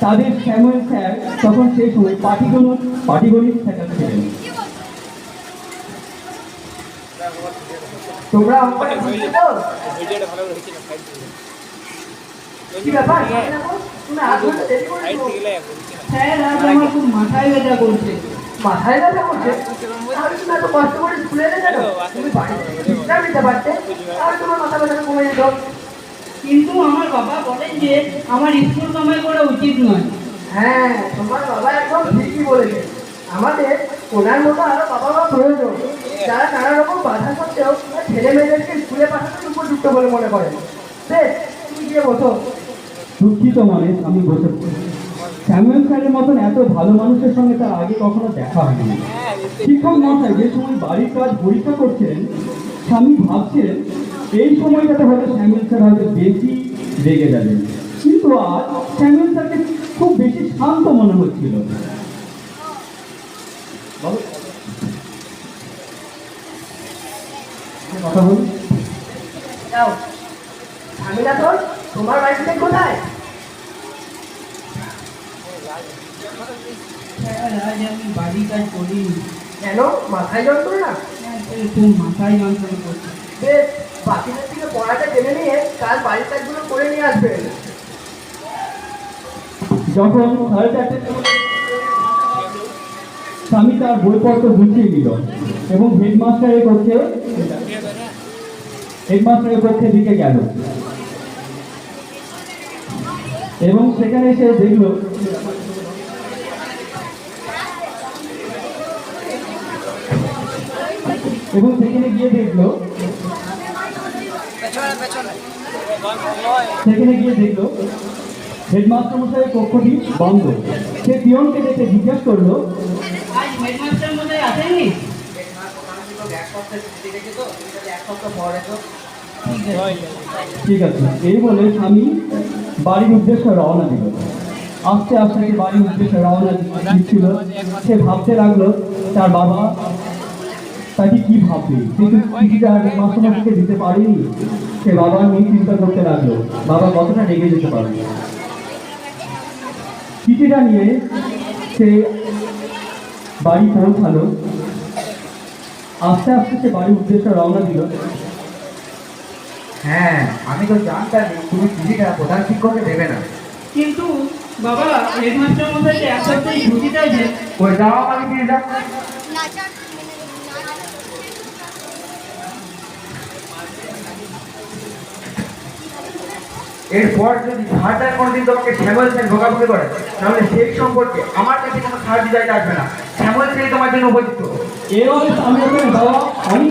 তাদের শ্যামল স্যার তখন সেই সময় পাটিগণিত পাটিগণিত স্যার ছিলেন তোমরা বুঝতে কি ব্যাপার? তুমি স্যার আজ আমার খুব মাথায় ব্যথা করছে। মাথায় ব্যথা করছে? তাহলে তুমি এত কষ্ট করে স্কুলে এলে তুমি বাড়িতে নিতে পারতে। তাহলে তোমার মাথা ব্যথাটা কমে যেত। কিন্তু আমার বাবা বলেন যে আমার স্কুল কামাই করা উচিত নয়। হ্যাঁ তোমার বাবা একদম ঠিকই বলেছে। আমাদের ওনার মতো আরও বাবা মা প্রয়োজন। যারা নানা রকম বাধা সত্ত্বেও ছেলে মেয়েদেরকে স্কুলে পাঠাতে উপযুক্ত বলে মনে করে। বেশ তুমি গিয়ে বসো। দুঃখিত মানে আমি বসে। স্যামুয়েল স্যারের মতন এত ভালো মানুষের সঙ্গে তার আগে কখনো দেখা হয়নি। শিক্ষক মহাশয় যে সময় বাড়ির কাজ পরীক্ষা করছেন স্বামী ভাবছিলেন এই সময়টাতে হয়তো স্যামুয়েল স্যার হয়তো বেশি রেগে যাবেন। কিন্তু আজ স্যামুয়েল স্যারকে খুব বেশি শান্ত মনে হচ্ছিল। বলো। কথা ঝামেলা তোর তোমার বাড়ি থেকে কোথায়? স্যার আমি বাড়ি কাজ করিনি। কেন? মাথায় যন্ত্রণা? খুব মাথায় যন্ত্রণা করছে। বেশ। বাকিদের থেকে পড়াটা জেনে নিয়ে কাল বাড়ির কাজগুলো করে নিয়ে আসবেন যখন চারটের স্বামী তার বইপত্র গুছিয়ে নিল এবং হেডমাস্টারের কক্ষে হেডমাস্টারের কক্ষে দিকে গেল। এবং সেখানে সে দেখল এবং সেখানে গিয়ে দেখল সেখানে গিয়ে দেখল হেডমাস্টার মশাইয়ের কক্ষটি বন্ধ। সে পিয়নকে দেখে জিজ্ঞেস করল ঠিক আছে, এই বলে স্বামী বাড়ির উদ্দেশ্যে রওনা দিল। আস্তে আস্তে বাড়ির উদ্দেশ্যে রওনা দিচ্ছিল। সে ভাবতে লাগল, তার বাবা তাকে কি ভাববে? সে তো চিঠিটা মাসে দিতে পারেনি। সে বাবা নিয়ে চিন্তা করতে লাগল। বাবা কতটা রেগে যেতে পারবে? চিঠিটা নিয়ে সে বাড়ি পৌঁছালো। আস্তে আস্তে সে বাড়ির উদ্দেশ্যে রওনা দিল। হ্যাঁ আমি তো জানতাম তুমি চিঠিটা প্রধান শিক্ষককে দেবে না। কিন্তু বাবা হেডমাস্টার মশাই যে এক সপ্তাহে ছুটি চাইছে ওই দাও আমাকে চিঠিটা এরপর যদি সারদার কোনোদিন তোমাকে শ্যামল সেন ভোগাভুগি করে তাহলে সেই সম্পর্কে আমার কাছে কোনো সাহায্য চাইতে আসবে না। শ্যামল সেন তোমার জন্য উপযুক্ত। এও আমি বাবা সাহায্য